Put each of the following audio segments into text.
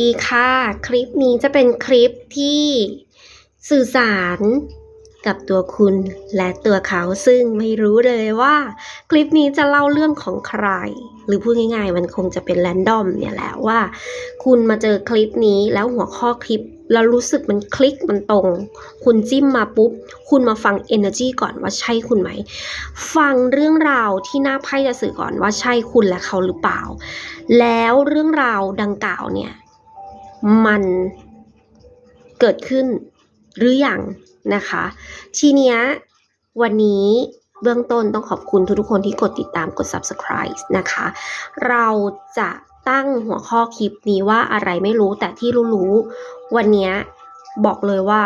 ดีค่ะ คลิปนี้จะเป็นคลิปที่สื่อสารกับตัวคุณและตัวเขาซึ่งไม่รู้เลยว่า คลิปนี้จะเล่าเรื่องของใคร หรือพูดง่ายๆ มันคงจะเป็นแรนดอมเนี่ยแหละว่า คุณมาเจอคลิปนี้แล้วหัวข้อคลิปแล้วรู้สึกมันคลิกมันตรง คุณจิ้มมาปุ๊บ คุณมาฟัง Energy ก่อนว่าใช่คุณไหม ฟังเรื่องราวที่หน้าไพ่จะสื่อก่อนว่าใช่คุณและเขาหรือเปล่า แล้วเรื่องราวดังกล่าวเนี่ย มันเกิดขึ้นหรืออยังนะคะ ทีเนี้ยวันนี้เบื้องต้นต้องขอบคุณทุกๆคนที่กดติดตามกด subscribe นะคะ เราจะตั้งหัวข้อคลิปนี้ว่าอะไรไม่รู้แต่ที่รู้ๆวันเนี้ยบอกเลยว่า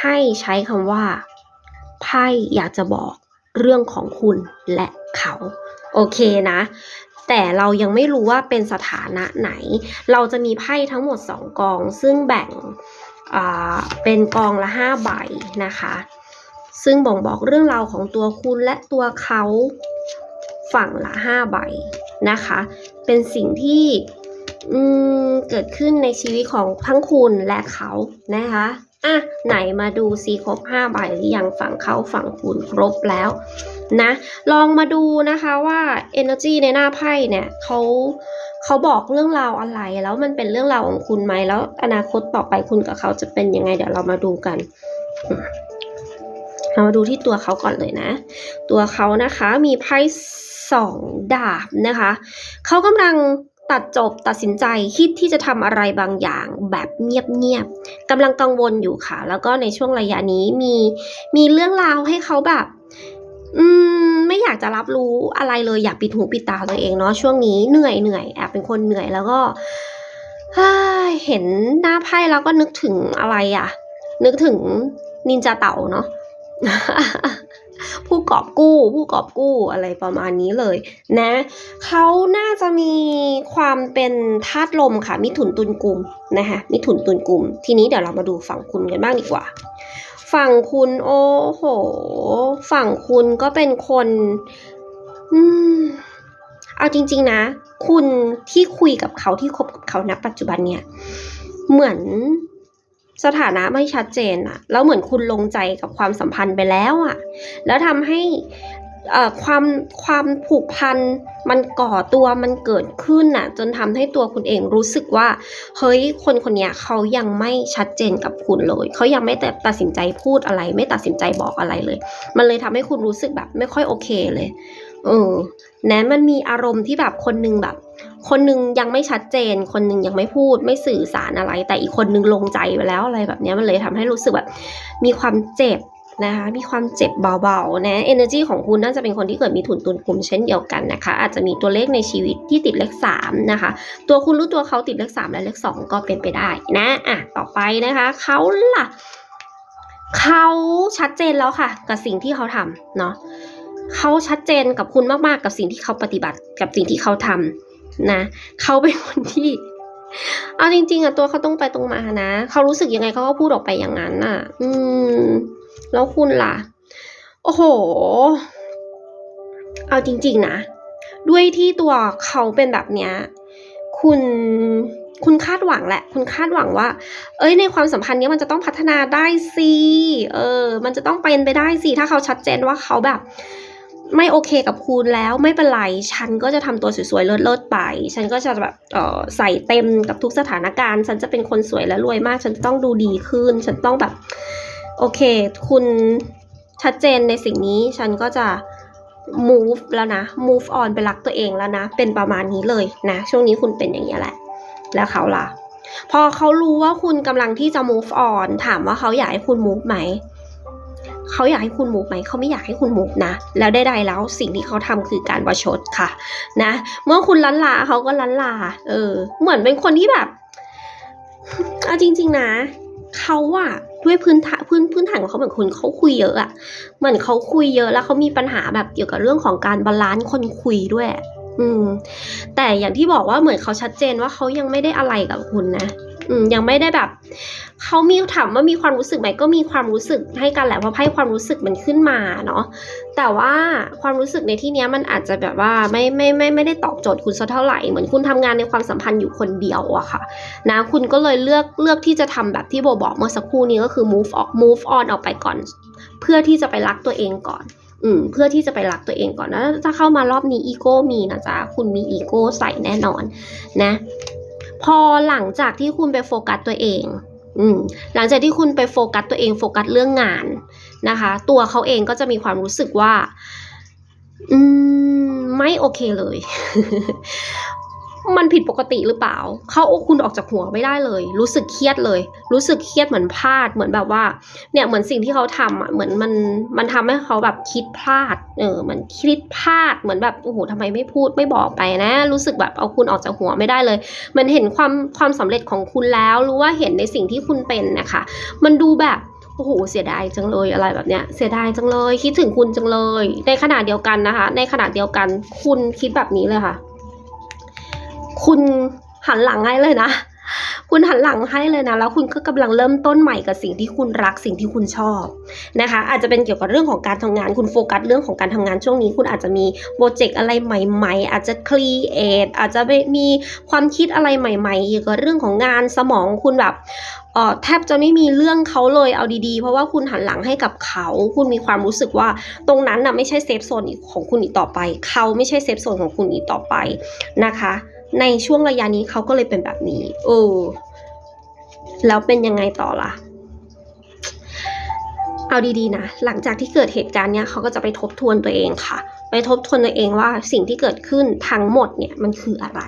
ให้ใช้คำว่าไพ่อยากจะบอกเรื่องของคุณและเขา โอเคนะ แต่เรายังไม่รู้ว่าเป็นสถานะไหน เราจะมีไพ่ทั้งหมด 2 กอง ซึ่งแบ่งเป็นกองละ 5 ใบนะคะ ซึ่งบ่งบอกเรื่องราวของตัวคุณและตัวเขาฝั่งละ 5 ใบนะคะ เป็นสิ่งที่เกิดขึ้นในชีวิตของทั้งคุณและเขานะคะ อะไหนมาดูซีครบ5ใบหรือยังฝั่งเขาฝั่งคุณครบแล้วนะลองมาดูนะคะว่า energy ในหน้าไพ่เนี่ยเขาเขาบอกเรื่องราวอะไรแล้วมันเป็นเรื่องราวของคุณไหมแล้ว อนาคตต่อไปคุณกับเขาจะเป็นยังไง เดี๋ยวเรามาดูกันเรามาดูที่ตัวเขาก่อนเลยนะ ตัวเขานะคะมีไพ่สองดาบนะคะเขากำลัง ตัดจบตัดสินใจคิดที่จะทำอะไรบางอย่างแบบเงียบๆกำลังกังวลอยู่ค่ะ แล้วก็ในช่วงระยะนี้มีมีเรื่องราวให้เขาแบบ อืม ไม่อยากจะรับรู้อะไรเลยอยากปิดหูปิดตาตัวเองเนาะช่วงนี้เหนื่อยเหนื่อยแอบเป็นคนเหนื่อยแล้วก็เห็นหน้าไพ่แล้วก็นึกถึงอะไรอะนึกถึงนินจาเต่าเนาะ ผู้กอบกู้ ผู้กอบกู้อะไรประมาณนี้เลยนะเขาน่าจะมีความเป็นธาตุลมค่ะ มิถุนตุลกุมนะคะมิถุนตุลกุมทีนี้เดี๋ยวเรามาดูฝั่งคุณกันบ้างดีกว่า ฝั่งคุณโอ้โห ฝั่งคุณก็เป็นคน อืมเอาจริง ๆ นะ คุณที่คุยกับเขาที่คบกับเขาณปัจจุบันเนี่ย เหมือน สถานะไม่ชัดเจนอะแล้วเหมือนคุณลงใจกับความสัมพันธ์ไปแล้วอะแล้วทำให้ความความผูกพันมันก่อตัวมันเกิดขึ้นอะจนทำให้ตัวคุณเองรู้สึกว่า เฮ้ยคนคนเนี้ยเขายังไม่ชัดเจนกับคุณเลย เขายังไม่แต่ตัดสินใจพูดอะไร ไม่ตัดสินใจบอกอะไรเลย มันเลยทำให้คุณรู้สึกแบบไม่ค่อยโอเคเลยเออแนะมันมีอารมณ์ที่แบบคนนึงแบบ คนนึงยังไม่ชัดเจน คนนึงยังไม่พูดไม่สื่อสารอะไร แต่อีกคนนึงลงใจไปแล้วอะไรแบบนี้มันเลยทำให้รู้สึกแบบมีความเจ็บนะคะมีความเจ็บเบาๆนะ energy ของคุณน่าจะเป็นคนที่เกิดมีถุนตุนกลุ่มเช่นเดียวกันนะคะ อาจจะมีตัวเลขในชีวิตที่ติดเลขสามนะคะ ตัวคุณรู้ตัวเขาติดเลขสามและเลขสองก็เป็นไปได้นะอะต่อไปนะคะเขาล่ะเขาชัดเจนแล้วค่ะ กับสิ่งที่เขาทำเนาะเขาชัดเจนกับคุณมากๆกับสิ่งที่เขาปฏิบัติกับสิ่งที่เขาทำ นะเขาเป็นคนที่ เอาจริง ๆอะตัวเขาต้องไปตรงมานะเขารู้สึกยังไงเขาก็พูดออกไปอย่างนั้นน่ะ อืม แล้วคุณล่ะ โอ้โห เอาจริง ๆนะด้วยที่ตัวเขาเป็นแบบเนี้ยคุณคุณคาดหวังแหละ คุณคาดหวังว่า เอ้ย ในความสัมพันธ์เนี้ยมันจะต้องพัฒนาได้สิ เออ มันจะต้องเป็นไปได้สิ ถ้าเขาชัดเจนว่าเขาแบบ ไม่โอเคกับคุณแล้วไม่เป็นไร ฉันก็จะทำตัวสวยๆ เลิศๆไป ฉันก็จะแบบเออใส่เต็มกับทุกสถานการณ์ ฉันจะเป็นคนสวยและรวยมาก ฉันต้องดูดีขึ้น ฉันต้องแบบ โอเค คุณชัดเจนในสิ่งนี้ ฉันก็จะ move แล้วนะ move on ไปรักตัวเองแล้วนะ เป็นประมาณนี้เลยนะ ช่วงนี้คุณเป็นอย่างนี้แหละ แล้วเขาล่ะ พอเขารู้ว่าคุณกำลังที่จะ move on ถามว่าเขาอยากให้คุณ move ไหม เขาอยากให้คุณ move ไหมเขาไม่อยากให้คุณ move นะ แล้วใดๆแล้วสิ่งที่เขาทำคือการประชดค่ะ นะ เมื่อคุณลันลาเขาก็ลันลา เออ เหมือนเป็นคนที่แบบ เอาจริง ๆ นะเขาอะด้วยพื้นฐานพื้นพื้นฐานของเขาเหมือนคนเขาคุยเยอะอะเหมือนเขาคุยเยอะแล้วเขามีปัญหาแบบเกี่ยวกับเรื่องของการบาลานซ์คนคุยด้วย อืม แต่อย่างที่บอกว่าเหมือนเขาชัดเจนว่าเขายังไม่ได้อะไรกับคุณนะ ยังไม่ได้แบบเขามีถามว่ามีความรู้สึกไหมก็มีความรู้สึกให้กันแหละเพราะไพ่ความรู้สึกมันขึ้นมาเนาะแต่ว่าความรู้สึกในที่นี้มันอาจจะแบบว่าไม่ไม่ไม่ไม่ได้ตอบโจทย์คุณสักเท่าไหร่เหมือนคุณทำงานในความสัมพันธ์อยู่คนเดียวอะค่ะนะคุณก็เลยเลือกเลือกที่จะทำแบบที่โบบอกเมื่อสักครู่นี้ก็คือ move on move on ออกไปก่อน เพื่อที่จะไปรักตัวเองก่อนอืมเพื่อที่จะไปรักตัวเองก่อนแล้วถ้าเข้ามารอบนี้อีโก้มีนะจ๊ะคุณมีอีโก้ใส่แน่นอนนะ พอหลังจากที่คุณไปโฟกัสตัวเองอืมหลังจากที่คุณไปโฟกัสตัวเองโฟกัสเรื่องงานนะคะ ตัวเขาเองก็จะมีความรู้สึกว่า อืม ไม่โอเคเลย มันผิดปกติหรือเปล่า เขาอาคุณออกจากหัวไม่ได้เลย รู้สึกเครียดเลย รู้สึกเครียดเหมือนพลาดเหมือนแบบว่า เนี่ยเหมือนสิ่งที่เขาทำอะเหมือนมันมันทำให้เขาแบบคิดพลาด เออมันคิดพลาดเหมือนแบบโอ้โหทำไมไม่พูดไม่บอกไปนะ รู้สึกแบบเอาคุณออกจากหัวไม่ได้เลย มันเห็นความความสำเร็จของคุณแล้วรู้ว่าเห็นในสิ่งที่คุณเป็นนะคะ มันดูแบบโอ้โหเสียดายจังเลยอะไรแบบเนี้ยเสียดายจังเลย คิดถึงคุณจังเลย ในขณะเดียวกันนะคะ ในขณะเดียวกันคุณคิดแบบนี้เลยค่ะ คุณหันหลังให้เลยนะ คุณหันหลังให้เลยนะ แล้วคุณก็กำลังเริ่มต้นใหม่กับสิ่งที่คุณรักสิ่งที่คุณชอบนะคะ อาจจะเป็นเกี่ยวกับเรื่องของการทำงาน คุณโฟกัสเรื่องของการทำงานช่วงนี้ คุณอาจจะมีโปรเจกต์อะไรใหม่ ๆ อาจจะครีเอทอาจจะมีความคิดอะไรใหม่ๆเกี่ยวกับเรื่องของงานสมองคุณแบบเออแทบจะไม่มีเรื่องเขาเลยเอาดีๆ เพราะว่าคุณหันหลังให้กับเขา คุณมีความรู้สึกว่าตรงนั้นน่ะไม่ใช่เซฟโซนของคุณอีกต่อไป เขาไม่ใช่เซฟโซนของคุณอีกต่อไปนะคะ ในช่วงระยะนี้เขาก็เลยเป็นแบบนี้เออแล้วเป็นยังไงต่อล่ะ เอาดีๆนะ หลังจากที่เกิดเหตุการณ์เนี้ยเขาก็จะไปทบทวนตัวเองค่ะ ไปทบทวนตัวเองว่าสิ่งที่เกิดขึ้นทั้งหมดเนี่ยมันคืออะไร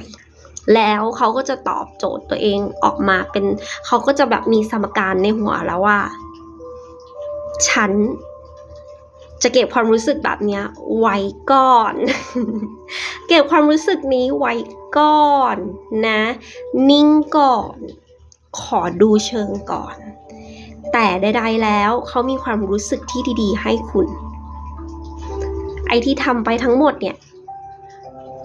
แล้วเขาก็จะตอบโจทย์ตัวเองออกมาเป็นเขาก็จะแบบมีสมการในหัวแล้วว่า ฉันจะเก็บความรู้สึกแบบเนี้ยไว้ก่อน เก็บความรู้สึกนี้ไว้ก่อนนะ นิ่งก่อน ขอดูเชิงก่อน แต่ใดๆแล้วเขามีความรู้สึกที่ดีๆ ให้คุณ ไอที่ทำไปทั้งหมดเนี่ย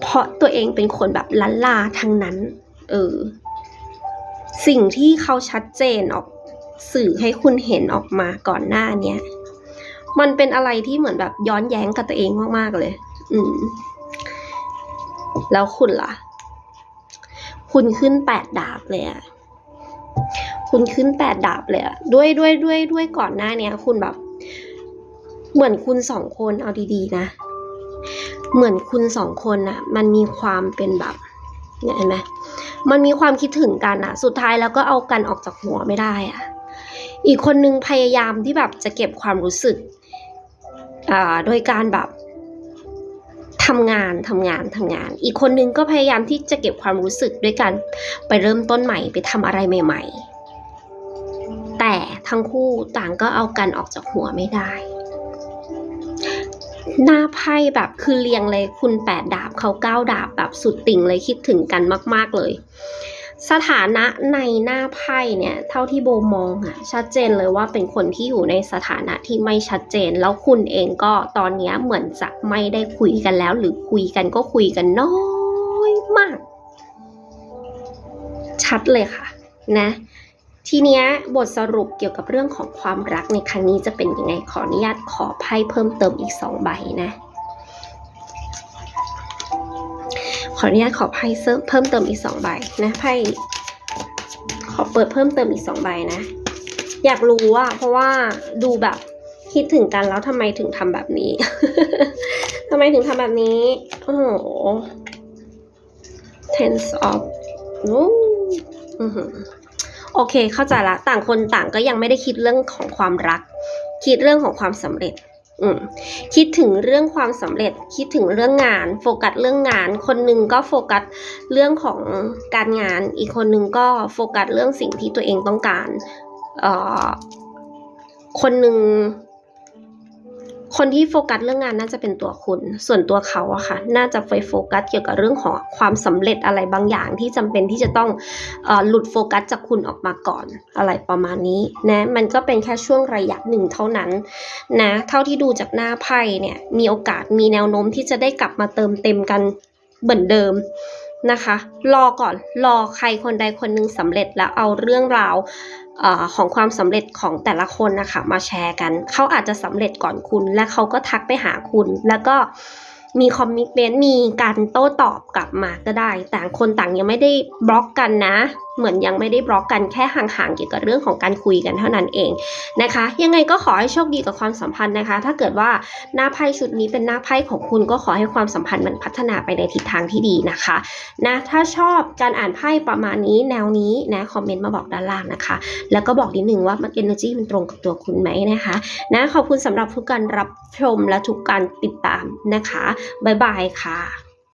เพราะตัวเองเป็นคนแบบลันลาทั้งนั้น เออ สิ่งที่เขาชัดเจนออกสื่อให้คุณเห็นออกมาก่อนหน้าเนี้ย มันเป็นอะไรที่เหมือนแบบย้อนแย้งกับตัวเองมากๆเลย อืม แล้วคุณล่ะ คุณขึ้นแปดดาบเลยอะคุณขึ้นแปดดาบเลยอะด้วยด้วยด้วยด้วยก่อนหน้าเนี้ย คุณแบบ เหมือนคุณสองคนเอาดีๆ นะ เหมือนคุณสองคนน่ะมันมีความเป็นแบบเนี่ยเห็นไหมมันมีความคิดถึงกันอะสุดท้ายแล้วก็เอากันออกจากหัวไม่ได้อะอีกคนนึงพยายามที่แบบจะเก็บความรู้สึก อ่า โดยการแบบ ทำงานทำงานทำงาน อีกคนนึงก็พยายามที่จะเก็บความรู้สึกด้วยการไปเริ่มต้นใหม่ไปทำอะไรใหม่ ๆ แต่ทั้งคู่ต่างก็เอากันออกจากหัวไม่ได้ หน้าไพ่แบบคือเรียงเลยคุณแปดดาบเขาเก้าดาบแบบสุดติ่งเลยคิดถึงกันมาก ๆเลย สถานะในหน้าไพ่เนี่ยเท่าที่โบมองอะชัดเจนเลยว่าเป็นคนที่อยู่ในสถานะที่ไม่ชัดเจน แล้วคุณเองก็ตอนนี้เหมือนจะไม่ได้คุยกันแล้ว หรือคุยกันก็คุยกันน้อยมาก ชัดเลยค่ะนะทีเนี้ยบทสรุปเกี่ยวกับเรื่องของความรักในครั้งนี้จะเป็นยังไงขออนุญาตขอไพ่เพิ่มเติมอีกสองใบนะ ขออนุญาตขอไพ่เพิ่มเติมอีกสองใบนะไพ่ขอเปิดเพิ่มเติมอีกสองใบนะ อยากรู้ว่าเพราะว่าดูแบบคิดถึงกันแล้วทำไมถึงทำแบบนี้ทำไมถึงทำแบบนี้ โอ้โห tense of โอ้อื้อหือโอเคเข้าใจละ ต่างคนต่างก็ยังไม่ได้คิดเรื่องของความรัก คิดเรื่องของความสำเร็จ คิดถึงเรื่องความสำเร็จ คิดถึงเรื่องงาน โฟกัสเรื่องงาน คนหนึ่งก็โฟกัสเรื่องของการงาน อีกคนหนึ่งก็โฟกัสเรื่องสิ่งที่ตัวเองต้องการเอ่อคนหนึ่ง คนที่โฟกัสเรื่องงานน่าจะเป็นตัวคุณ ส่วนตัวเขาอะค่ะ น่าจะไปโฟกัสเกี่ยวกับเรื่องของความสำเร็จอะไรบางอย่างที่จำเป็นที่จะต้องอหลุดโฟกัสจากคุณออกมาก่อนอะไรประมาณนี้นะ มันก็เป็นแค่ช่วงระยะหนึ่งเท่านั้นนะ เท่าที่ดูจากหน้าไพ่เนี่ย มีโอกาสมีแนวโน้มที่จะได้กลับมาเติมเต็มกันเหมือนเดิมนะคะ รอก่อน รอใครคนใดคนหนึ่งสำเร็จแล้วเอาเรื่องราว อของความสำเร็จของแต่ละคนนะคะมาแชร์กัน เขาอาจจะสำเร็จก่อนคุณ และเขาก็ทักไปหาคุณ แล้วก็มีคอมมิชเมนต์มีการโต้ตอบกลับมาก็ได้ ต่างคนต่างยังไม่ได้บล็อกกันนะ เหมือนยังไม่ได้บล็อกกันแค่ห่างๆเกี่ยวกับเรื่องของการคุยกันเท่านั้นเองนะคะ ยังไงก็ขอให้โชคดีกับความสัมพันธ์นะคะ ถ้าเกิดว่าหน้าไพ่ชุดนี้เป็นหน้าไพ่ของคุณก็ขอให้ความสัมพันธ์มันพัฒนาไปในทิศทางที่ดีนะคะนะถ้าชอบการอ่านไพ่ประมาณนี้แนวนี้นะคอมเมนต์มาบอกด้านล่างนะคะ แล้วก็บอกนิดนึงว่ามัน energy มันตรงกับตัวคุณไหมนะคะนะขอบคุณสำหรับทุกการรับชมและทุกการติดตามนะคะบ๊ายบายค่ะ